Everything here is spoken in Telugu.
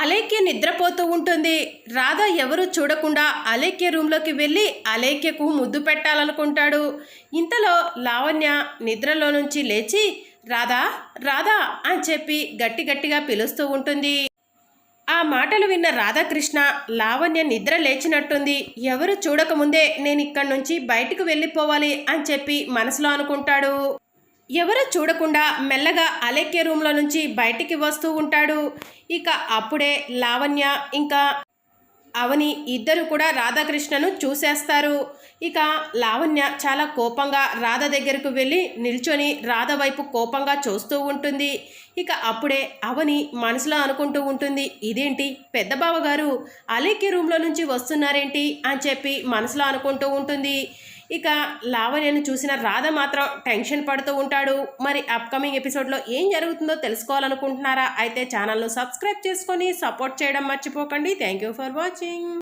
అలేఖ్య నిద్రపోతూ ఉంటుంది. రాధ ఎవరు చూడకుండా అలేఖ్య రూమ్లోకి వెళ్ళి అలేఖ్యకు ముద్దు పెట్టాలనుకుంటాడు. ఇంతలో లావణ్య నిద్రలో నుంచి లేచి రాధా రాధా అని చెప్పి గట్టి గట్టిగా పిలుస్తూ ఉంటుంది. ఆ మాటలు విన్న రాధాకృష్ణ లావణ్య నిద్ర లేచినట్టుంది. ఎవరు చూడకముందే నేను ఇక్కడి నుంచి బయటకు వెళ్ళిపోవాలి అని చెప్పి మనసులో అనుకుంటాడు. ఎవరు చూడకుండా మెల్లగా అలెక్కే రూమ్లో నుంచి బయటికి వస్తూ ఉంటాడు. ఇక అప్పుడే లావణ్య ఇంకా అవని ఇద్దరు కూడా రాధాకృష్ణను చూసేస్తారు. ఇక లావణ్య చాలా కోపంగా రాధ దగ్గరకు వెళ్ళి నిల్చొని రాధ వైపు కోపంగా చూస్తూ ఉంటుంది. ఇక అప్పుడే అవని మనసులో అనుకుంటూ ఉంటుంది ఇదేంటి పెద్ద బావగారు? అలీకి రూమ్లో నుంచి వస్తున్నారేంటి? అని చెప్పి మనసులో అనుకుంటూ ఉంటుంది. ఇక లావణ్యను చూసిన రాధ మాత్రం టెన్షన్ పడుతూ ఉంటాడు. మరి అప్కమింగ్ ఎపిసోడ్లో ఏం జరుగుతుందో తెలుసుకోవాలనుకుంటున్నారా? అయితే ఛానల్ను సబ్స్క్రైబ్ చేసుకొని సపోర్ట్ చేయడం మర్చిపోకండి. Thank you for watching